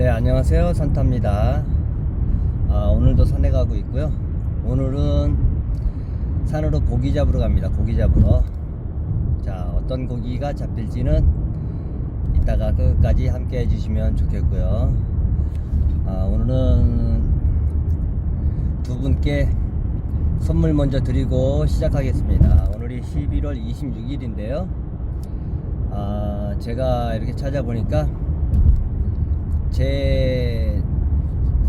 네, 안녕하세요. 산타입니다. 아, 오늘도 산에 가고 있고요. 오늘은 산으로 고기 잡으러 갑니다. 고기 잡으러. 자, 어떤 고기가 잡힐지는 이따가 끝까지 함께 해주시면 좋겠고요. 아, 오늘은 두 분께 선물 먼저 드리고 시작하겠습니다. 오늘이 11월 26일인데요. 아, 제가 이렇게 찾아보니까 제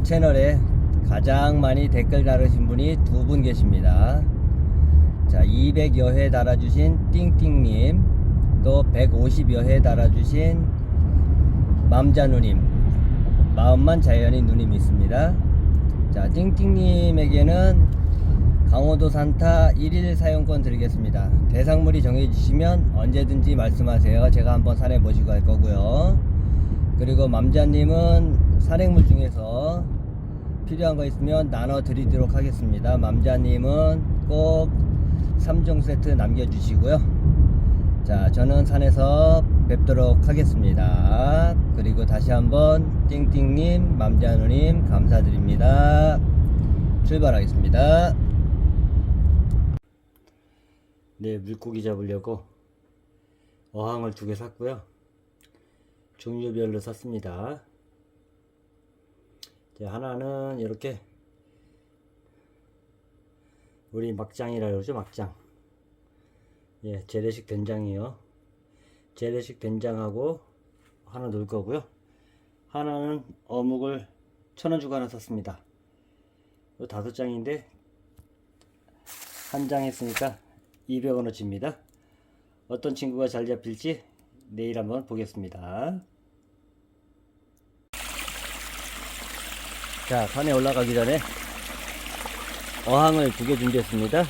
채널에 가장 많이 댓글 달으신 분이 두 분 계십니다. 자, 200여 회 달아주신 띵띵님, 또 150여 회 달아주신 맘자누님, 마음만 자연인 누님 있습니다. 자, 띵띵님에게는 강호도 산타 1일 사용권 드리겠습니다. 대상물이 정해주시면 언제든지 말씀하세요. 제가 한번 산에 모시고 갈 거고요. 그리고 맘자님은 산행물 중에서 필요한 거 있으면 나눠 드리도록 하겠습니다. 맘자님은 꼭 3종 세트 남겨주시고요. 자, 저는 산에서 뵙도록 하겠습니다. 그리고 다시 한번 띵띵님, 맘자누님 감사드립니다. 출발하겠습니다. 네, 물고기 잡으려고 어항을 두 개 샀고요. 종류별로 샀습니다. 자, 하나는 이렇게 우리 막장이라 그러죠, 막장. 예, 재래식 된장이요. 재래식 된장하고 하나 넣을 거고요. 하나는 어묵을 천원 주고 하나 샀습니다. 이 다섯 장인데 한 장 했으니까 200원어치입니다. 어떤 친구가 잘 잡힐지 내일 한번 보겠습니다. 자, 산에 올라가기 전에 어항을 두 개 준비했습니다.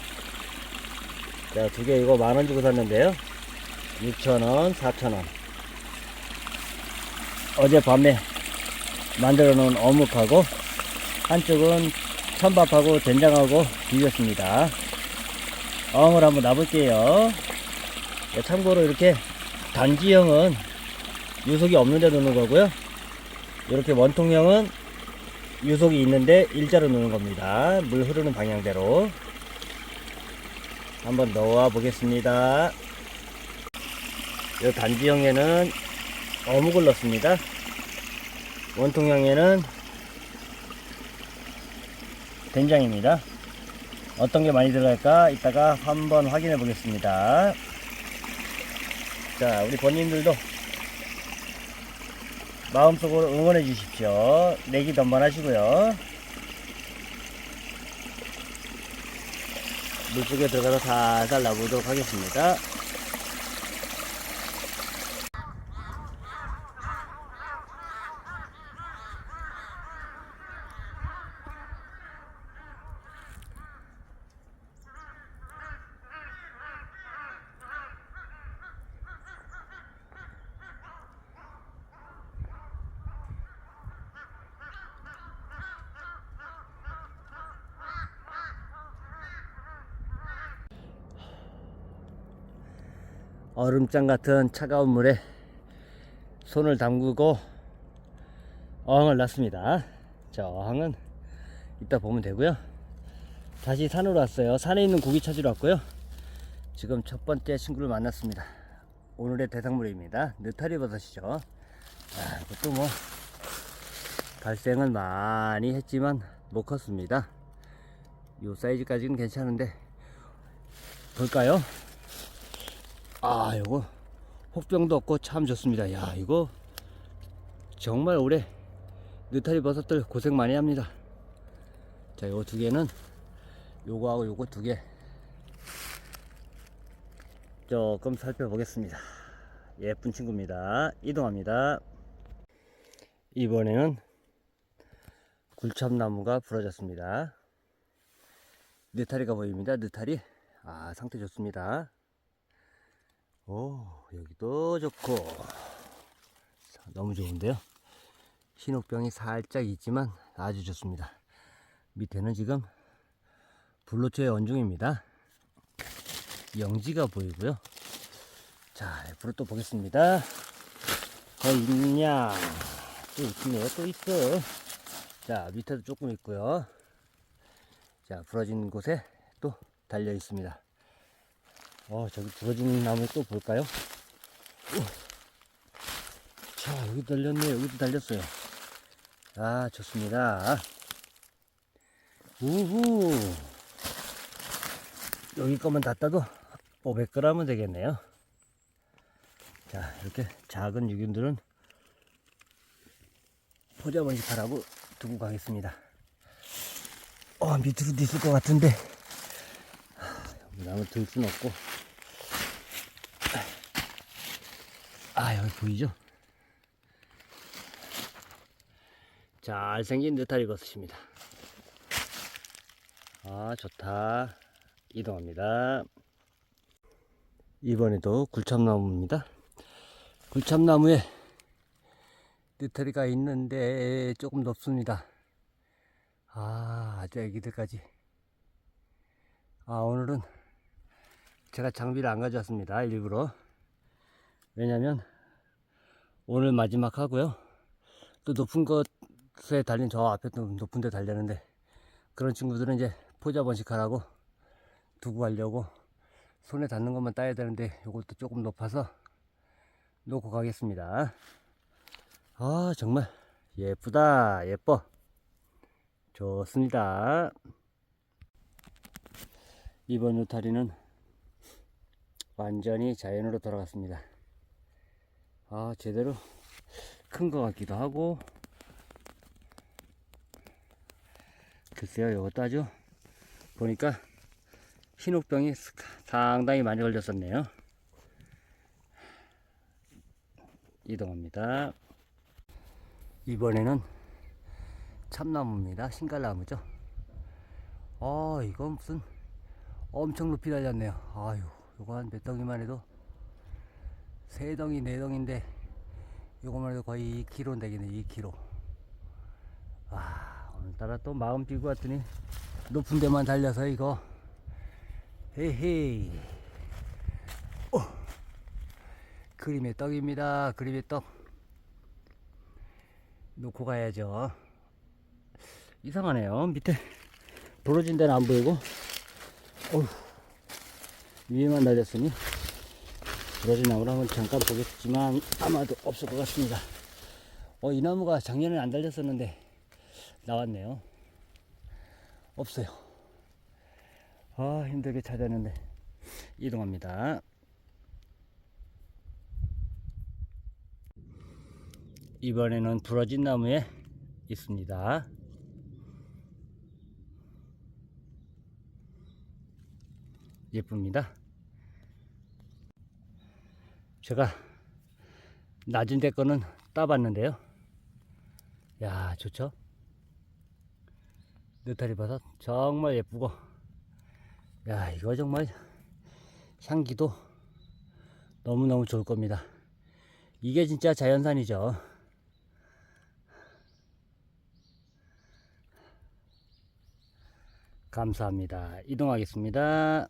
자, 두 개 이거 만 원 주고 샀는데요. 6,000원, 4,000원. 어젯밤에 만들어 놓은 어묵하고 한쪽은 천밥하고 된장하고 비볐습니다. 어항을 한번 놔볼게요. 네, 참고로 이렇게 단지형은 유속이 없는 데 놓는 거고요. 이렇게 원통형은 유속이 있는데 일자로 놓는 겁니다. 물 흐르는 방향대로 한번 넣어 보겠습니다. 이 단지형에는 어묵을 넣습니다. 원통형에는 된장입니다. 어떤 게 많이 들어갈까 이따가 한번 확인해 보겠습니다. 자, 우리 본인들도 마음속으로 응원해 주십시오. 내기도 한번 하시고요. 물속에 들어가서 살살 나보도록 하겠습니다. 얼음장 같은 차가운 물에 손을 담그고 어항을 놨습니다. 자, 어항은 이따 보면 되고요. 다시 산으로 왔어요. 산에 있는 고기 찾으러 왔고요. 지금 첫 번째 친구를 만났습니다. 오늘의 대상물입니다. 느타리 버섯이죠. 아, 이것도 뭐 발생은 많이 했지만 못 컸습니다. 요 사이즈까지는 괜찮은데 볼까요? 아, 요거 혹병도 없고 참 좋습니다. 야, 이거 정말 올해 느타리 버섯들 고생 많이 합니다. 자, 요거 두 개는 요거하고 요거 두 개. 조금 살펴보겠습니다. 예쁜 친구입니다. 이동합니다. 이번에는 굴참나무가 부러졌습니다. 느타리가 보입니다. 느타리. 아, 상태 좋습니다. 오, 여기도 좋고. 자, 너무 좋은데요. 흰옥병이 살짝 있지만 아주 좋습니다. 밑에는 지금 불로초의 원중입니다. 영지가 보이고요. 자, 옆으로 또 보겠습니다. 더 있냐? 또 있네요. 또 있어. 자, 밑에도 조금 있고요. 자, 부러진 곳에 또 달려 있습니다. 어, 저기 부러진 나무 또 볼까요? 우. 자, 여기 달렸네요. 여기도 달렸어요. 아, 좋습니다. 우후. 여기 거만 다 따도 500g은 되겠네요. 자, 이렇게 작은 유균들은 포자 번식하라고 두고 가겠습니다. 어, 밑으로도 있을 것 같은데. 하, 나무 들 수는 없고. 아, 여기 보이죠? 잘생긴 느타리 것입니다. 아, 좋다. 이동합니다. 이번에도 굴참나무입니다. 굴참나무에 느타리가 있는데 조금 높습니다. 아, 아주 애기들까지. 아, 오늘은 제가 장비를 안 가져왔습니다. 일부러. 왜냐면 오늘 마지막 하고요. 또 높은 곳에 달린 저 앞에 또 높은 데 달렸는데 그런 친구들은 이제 포자 번식하라고 두고 가려고 손에 닿는 것만 따야 되는데 이것도 조금 높아서 놓고 가겠습니다. 아 정말 예쁘다 예뻐 좋습니다. 이번 울타리는 완전히 자연으로 돌아갔습니다. 아 제대로 큰 것 같기도 하고. 글쎄요 이것도 아주 보니까 흰옥병이 상당히 많이 걸렸었네요. 이동합니다. 이번에는 참나무입니다. 신갈나무죠. 아 이건 무슨 엄청 높이 달렸네요. 아유 이거 한 몇 덩이만 해도 세 덩이 네 덩인데 이거만 해도 거의 2kg 되겠네 2kg 아 오늘따라 또 마음 비고 왔더니 높은 데만 달려서 이거. 헤헤이 어. 그림의 떡입니다 그림의 떡. 놓고 가야죠. 이상하네요. 밑에 부러진 데는 안 보이고. 어휴, 위에만 달렸으니 부러진 한번 잠깐 보겠지만 아마도 없을 것 같습니다. 어, 이 나무가 작년에 안 달렸었는데 나왔네요. 없어요. 아 힘들게 찾았는데 이동합니다. 이번에는 부러진 나무에 있습니다. 예쁩니다 제가 낮은 데 거는 따봤는데요. 야 좋죠? 느타리 버섯 정말 예쁘고. 야 이거 정말 향기도 너무너무 좋을 겁니다. 이게 진짜 자연산이죠. 감사합니다. 이동하겠습니다.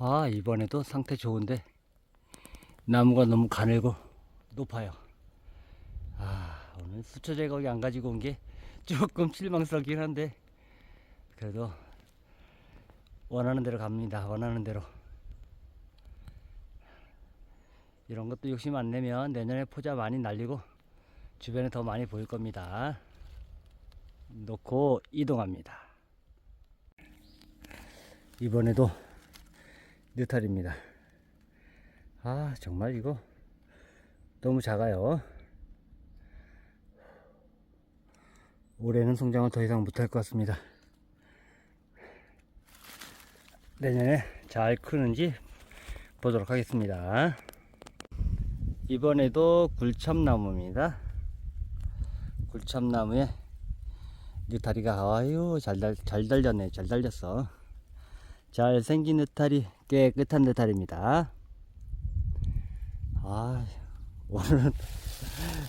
아 이번에도 상태 좋은데 나무가 너무 가늘고 높아요. 아 오늘 수초 제거기 안 가지고 온 게 조금 실망스럽긴 한데 그래도 원하는 대로 갑니다. 원하는 대로. 이런 것도 욕심 안 내면 내년에 포자 많이 날리고 주변에 더 많이 보일 겁니다. 놓고 이동합니다. 이번에도 느탈입니다 아 정말 이거 너무 작아요. 올해는 성장을 더 이상 못할 것 같습니다. 내년에 잘 크는지 보도록 하겠습니다. 이번에도 굴참나무입니다. 굴참나무에 느타리가 아유 잘, 달, 잘 달렸네. 잘 달렸어. 잘생긴 느타리 깨끗한 느타리입니다 아 오늘은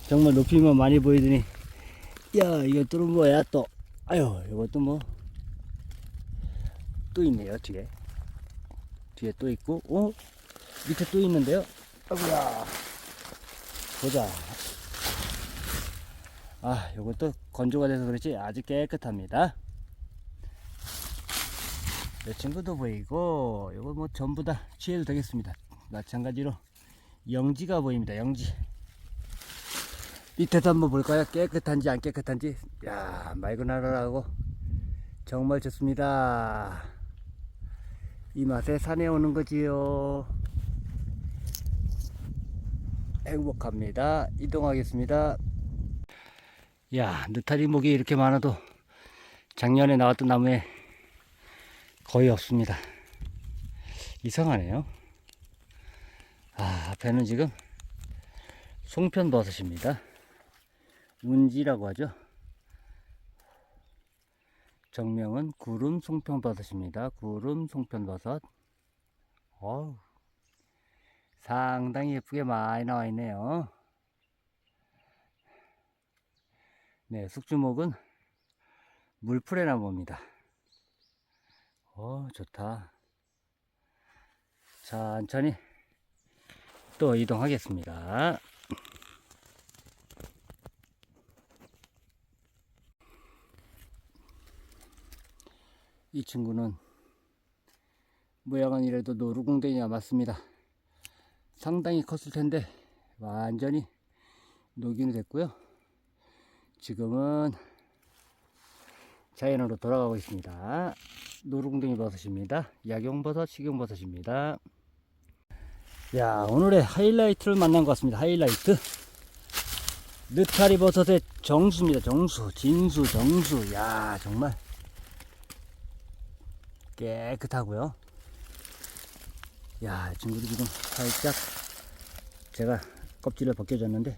정말 높이만 많이 보이더니 야 이것들은 뭐야 또. 아유 이것도 뭐 또 있네요 뒤에. 뒤에 또 있고 어? 밑에 또 있는데요? 아구야. 보자. 아, 요것도 건조가 돼서 그렇지 아주 깨끗합니다. 이 친구도 보이고, 요거 뭐 전부 다 취해도 되겠습니다. 마찬가지로 영지가 보입니다. 영지. 밑에도 한번 볼까요? 깨끗한지 안 깨끗한지. 야, 맑은 하늘하고 정말 좋습니다. 이 맛에 산에 오는 거지요. 행복합니다. 이동하겠습니다. 야, 느타리 목이 이렇게 많아도 작년에 나왔던 나무에 거의 없습니다. 이상하네요. 아, 앞에는 지금 송편버섯입니다. 운지라고 하죠. 정명은 구름 송편버섯입니다. 구름 송편버섯. 어우, 상당히 예쁘게 많이 나와 있네요. 네, 숙주목은 물풀의 나무입니다. 어, 좋다. 천천히 또 이동하겠습니다. 이 친구는 모양은 이래도 노루궁뎅이가 맞습니다. 상당히 컸을 텐데 완전히 녹이는 됐고요. 지금은 자연으로 돌아가고 있습니다. 노루궁뎅이 버섯입니다. 약용버섯, 식용버섯입니다. 야, 오늘의 하이라이트를 만난 것 같습니다. 하이라이트. 느타리 버섯의 정수입니다. 정수, 진수, 정수. 야, 정말 깨끗하고요. 야, 이 친구도 지금 살짝 제가 껍질을 벗겨줬는데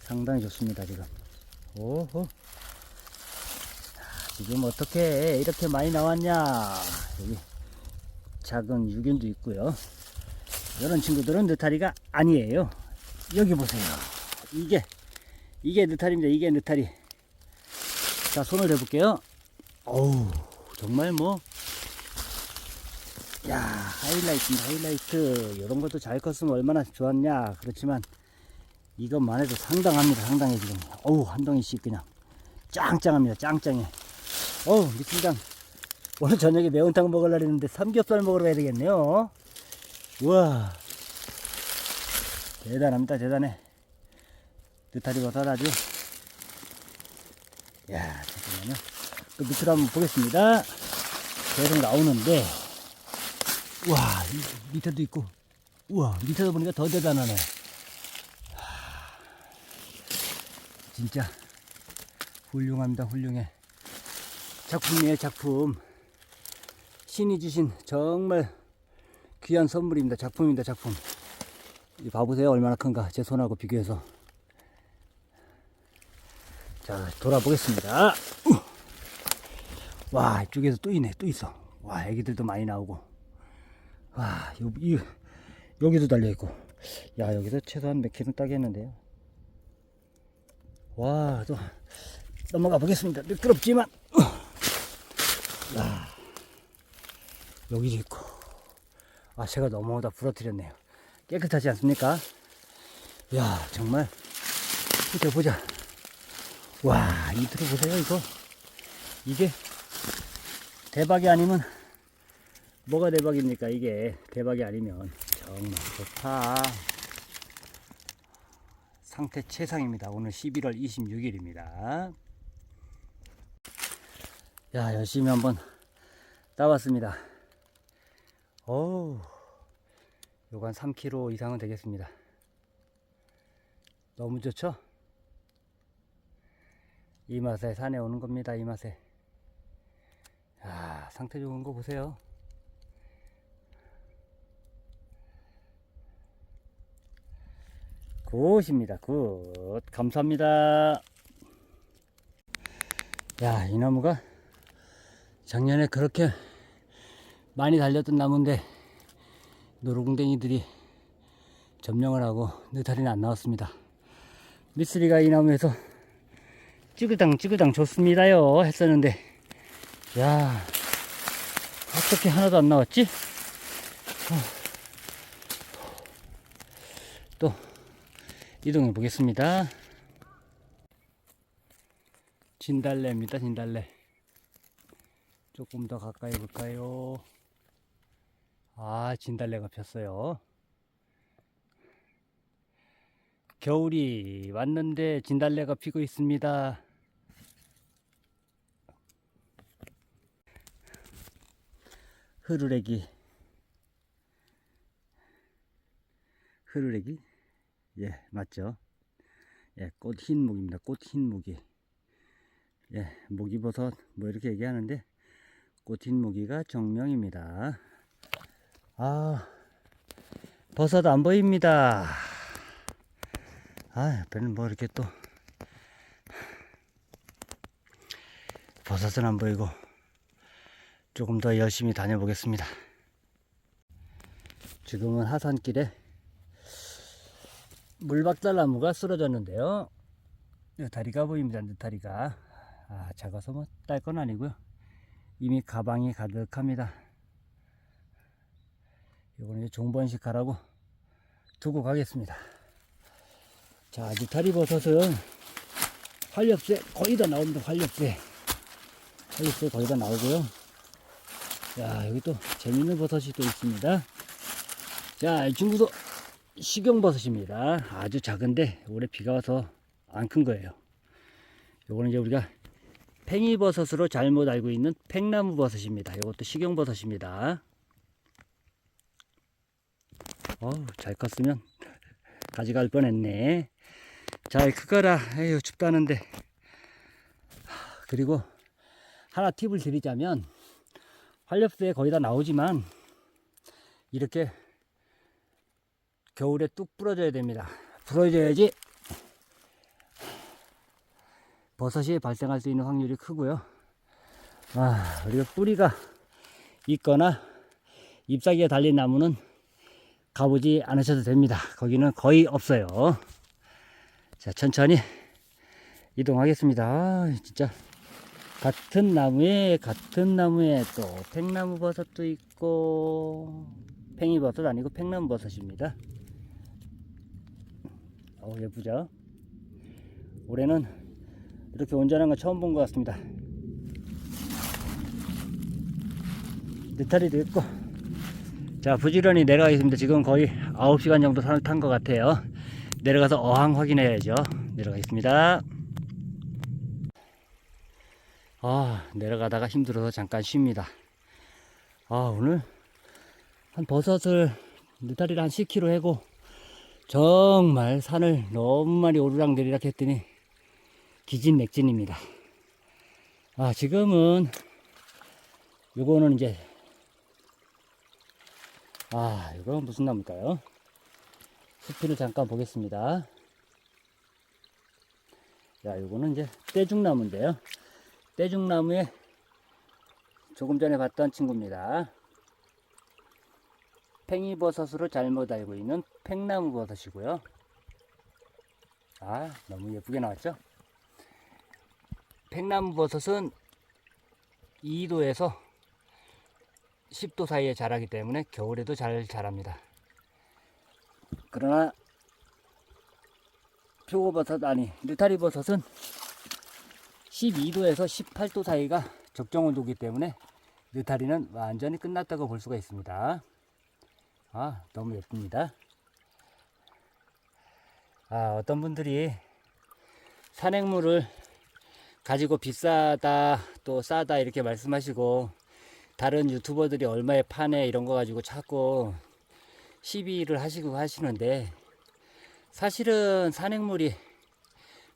상당히 좋습니다, 지금. 오호. 자, 지금 어떻게 이렇게 많이 나왔냐? 여기 작은 유균도 있고요. 이런 친구들은 느타리가 아니에요. 여기 보세요. 이게 이게 느타리입니다. 이게 느타리. 자, 손을 대볼게요. 어우, 정말 뭐 야, 하이라이트입니다. 하이라이트. 이런 것도 잘 컸으면 얼마나 좋았냐. 그렇지만 이것만 해도 상당합니다. 상당해 지금. 어우, 한 덩이씩 그냥 짱짱합니다. 짱짱해. 어우, 미친장. 오늘 저녁에 매운탕 먹으려고 했는데 삼겹살 먹으러 가야 되겠네요. 우와. 대단합니다. 대단해. 느타리 버섯 아주. 야, 잠깐만요. 그 밑으로 한번 보겠습니다. 계속 나오는데. 와, 이 밑에도 있고. 우와, 밑에도 보니까 더 대단하네. 하, 진짜 훌륭합니다. 훌륭해. 작품이에요, 작품. 신이 주신 정말 귀한 선물입니다. 작품입니다, 작품. 이 봐보세요. 얼마나 큰가. 제 손하고 비교해서. 자, 돌아보겠습니다. 우! 와, 이쪽에서 또 있네. 또 있어. 와, 애기들도 많이 나오고. 와, 요, 이, 여기도 달려있고. 야, 여기서 최소한 몇 킬로 따겠는데요. 와, 또, 넘어가 보겠습니다. 미끄럽지만. 어. 야, 여기도 있고. 아, 제가 넘어오다 부러뜨렸네요. 깨끗하지 않습니까? 야, 정말. 보자, 보자. 와, 이 들어보세요, 이거. 이게 대박이 아니면 뭐가 대박입니까? 이게 대박이 아니면 정말 좋다. 상태 최상입니다. 오늘 11월 26일입니다. 야, 열심히 한번 따봤습니다. 어우, 요간 3kg 이상은 되겠습니다. 너무 좋죠? 이 맛에 산에 오는 겁니다. 이 맛에. 야, 상태 좋은 거 보세요. 굿입니다. 굿. 감사합니다. 야, 이 나무가 작년에 그렇게 많이 달렸던 나무인데 노루궁뎅이들이 점령을 하고 느타리는 안 나왔습니다. 미쓰리가 이 나무에서 찌그당 찌그당 좋습니다요 했었는데 야 어떻게 하나도 안 나왔지? 어. 또 이동해 보겠습니다. 진달래입니다, 진달래. 조금 더 가까이 볼까요? 아, 진달래가 폈어요. 겨울이 왔는데 진달래가 피고 있습니다. 흐르레기. 흐르레기? 예, 맞죠? 예, 꽃 흰목입니다. 꽃 흰목이. 예, 목이버섯 뭐 이렇게 얘기하는데 꽃 흰목이가 정명입니다. 아, 버섯 안 보입니다. 아, 옆에는 뭐 이렇게 또 버섯은 안 보이고 조금 더 열심히 다녀보겠습니다. 지금은 하산길에 물박달나무가 쓰러졌는데요. 다리가 보입니다. 다리가 아, 작아서 뭐 딸 건 아니고요. 이미 가방이 가득합니다. 이거는 종번식 가라고 두고 가겠습니다. 자, 느타리 버섯은 활력새 거의 다 나옵니다. 활력새. 활력새 거의 다 나오고요. 자, 여기 또 재밌는 버섯이 또 있습니다. 자, 이 친구도 식용버섯입니다. 아주 작은데 올해 비가 와서 안 큰 거예요. 요거는 이제 우리가 팽이버섯으로 잘못 알고 있는 팽나무 버섯입니다. 이것도 식용버섯입니다. 어우, 잘 컸으면 가져갈 뻔했네. 잘 크거라. 에휴, 춥다는데. 하, 그리고 하나 팁을 드리자면, 활력새 거의 다 나오지만, 이렇게 겨울에 뚝 부러져야 됩니다. 부러져야지 버섯이 발생할 수 있는 확률이 크고요. 아, 우리가 뿌리가 있거나 잎사귀가 달린 나무는 가보지 않으셔도 됩니다. 거기는 거의 없어요. 자, 천천히 이동하겠습니다. 아, 진짜 같은 나무에 같은 나무에 또 팽나무 버섯도 있고 팽이 버섯 아니고 팽나무 버섯입니다. 어 예쁘죠? 올해는 이렇게 온전한 거 처음 본 것 같습니다. 느타리도 있고 자 부지런히 내려가겠습니다. 지금 거의 9시간 정도 산을 탄 것 같아요. 내려가서 어항 확인해야죠. 내려가겠습니다. 아 내려가다가 힘들어서 잠깐 쉽니다. 아 오늘 한 버섯을 느타리를 한 10kg 해고 정말 산을 너무 많이 오르락 내리락 했더니 기진맥진입니다. 아, 지금은 요거는 이제 아, 이건 무슨 나무일까요? 숲을 잠깐 보겠습니다. 야, 요거는 이제 떼죽나무인데요. 떼죽나무에 조금 전에 봤던 친구입니다. 팽이버섯으로 잘못 알고 있는 팽나무 버섯이고요. 아, 너무 예쁘게 나왔죠? 팽나무 버섯은 2도에서 10도 사이에 자라기 때문에 겨울에도 잘 자랍니다. 그러나 표고버섯 아니 느타리 버섯은 12도에서 18도 사이가 적정 온도이기 때문에 느타리는 완전히 끝났다고 볼 수가 있습니다. 아, 너무 예쁩니다. 아, 어떤 분들이 산행물을 가지고 비싸다 또 싸다 이렇게 말씀하시고 다른 유튜버들이 얼마에 파네 이런 거 가지고 자꾸 시비를 하시고 하시는데 사실은 산행물이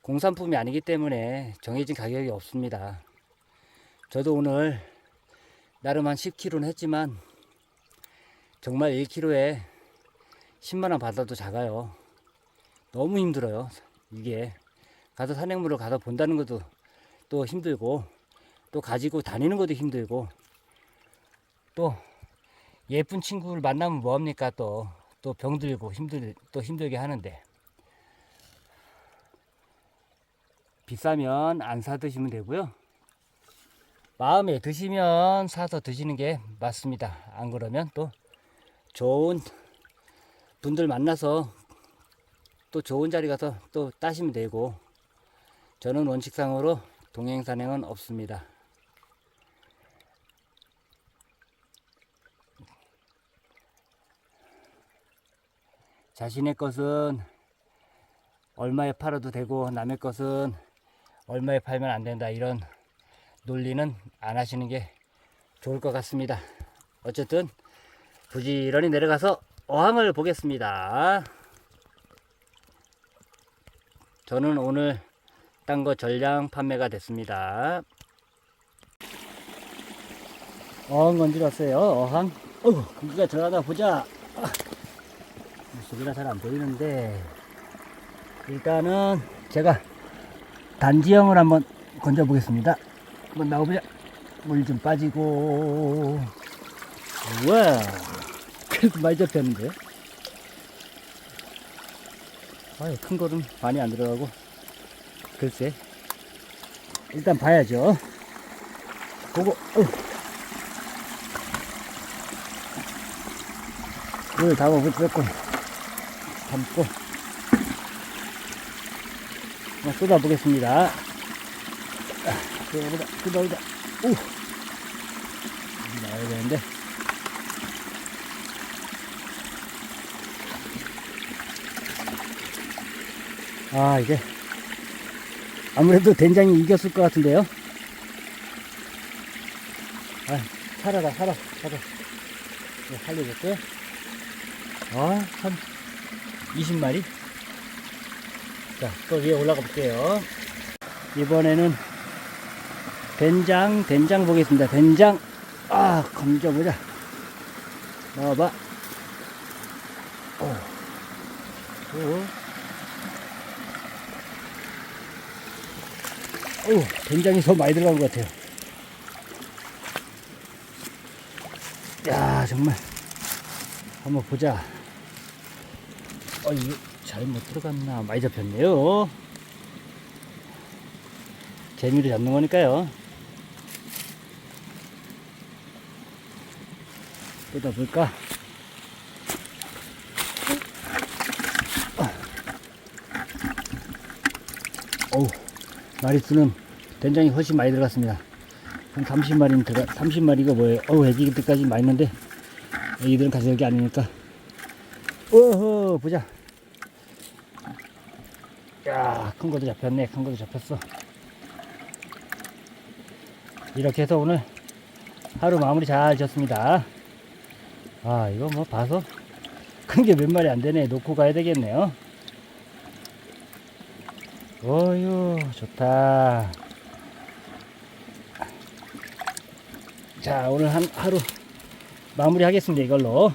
공산품이 아니기 때문에 정해진 가격이 없습니다. 저도 오늘 나름 한 10kg는 했지만 정말 1kg에 10만원 받아도 작아요. 너무 힘들어요. 이게 가서 산행물을 가서 본다는 것도 또 힘들고 또 가지고 다니는 것도 힘들고 또 예쁜 친구를 만나면 뭐합니까? 또 또 병들고 힘들 또 힘들게 하는데. 비싸면 안 사 드시면 되고요. 마음에 드시면 사서 드시는 게 맞습니다. 안 그러면 또 좋은 분들 만나서 또 좋은 자리 가서 또 따시면 되고 저는 원칙상으로 동행 산행은 없습니다. 자신의 것은 얼마에 팔아도 되고 남의 것은 얼마에 팔면 안 된다 이런 논리는 안 하시는 게 좋을 것 같습니다. 어쨌든 부지런히 내려가서 어항을 보겠습니다. 저는 오늘 딴 거 전량 판매가 됐습니다. 어항 건드려 왔어요. 어항. 어, 공기가 들어가다 보자. 아, 소리가 잘안 보이는데 일단은 제가 단지형을 한번 건져 보겠습니다. 한번 나오보자. 물 좀 빠지고. 우와. 그래도 많이 잡혔는데. 아유, 큰 거는 많이 안 들어가고. 글쎄. 일단 봐야죠. 보고, 어. 물 담아보 조금 담고. 쏟아보겠습니다. 쏟아보자, 쏟아보자. 오! 나와야 되는데. 아, 이게. 아무래도 된장이 이겼을 것 같은데요. 아, 살아라, 살아, 살아. 이거 살려줬고요. 아, 한 20마리. 자, 또 위에 올라가 볼게요. 이번에는 된장, 된장 보겠습니다. 된장. 아, 건져보자. 나와봐. 오. 오. 오, 된장이 더 많이 들어간 것 같아요. 야, 정말. 한번 보자. 어, 이거 잘못 들어갔나? 많이 잡혔네요. 재미로 잡는 거니까요. 뜯어볼까? 어우, 마리수는 된장이 훨씬 많이 들어갔습니다. 한 30마리는 들어가, 30마리가 뭐예요? 어우, 애기들까지 많이 있는데, 애기들은 가져갈 게 아니니까. 오호, 보자. 야, 큰 것도 잡혔네. 큰 것도 잡혔어. 이렇게 해서 오늘 하루 마무리 잘 지었습니다. 아, 이거 뭐 봐서 큰 게 몇 마리 안 되네. 놓고 가야 되겠네요. 어유, 좋다. 자, 오늘 한 하루 마무리 하겠습니다. 이걸로.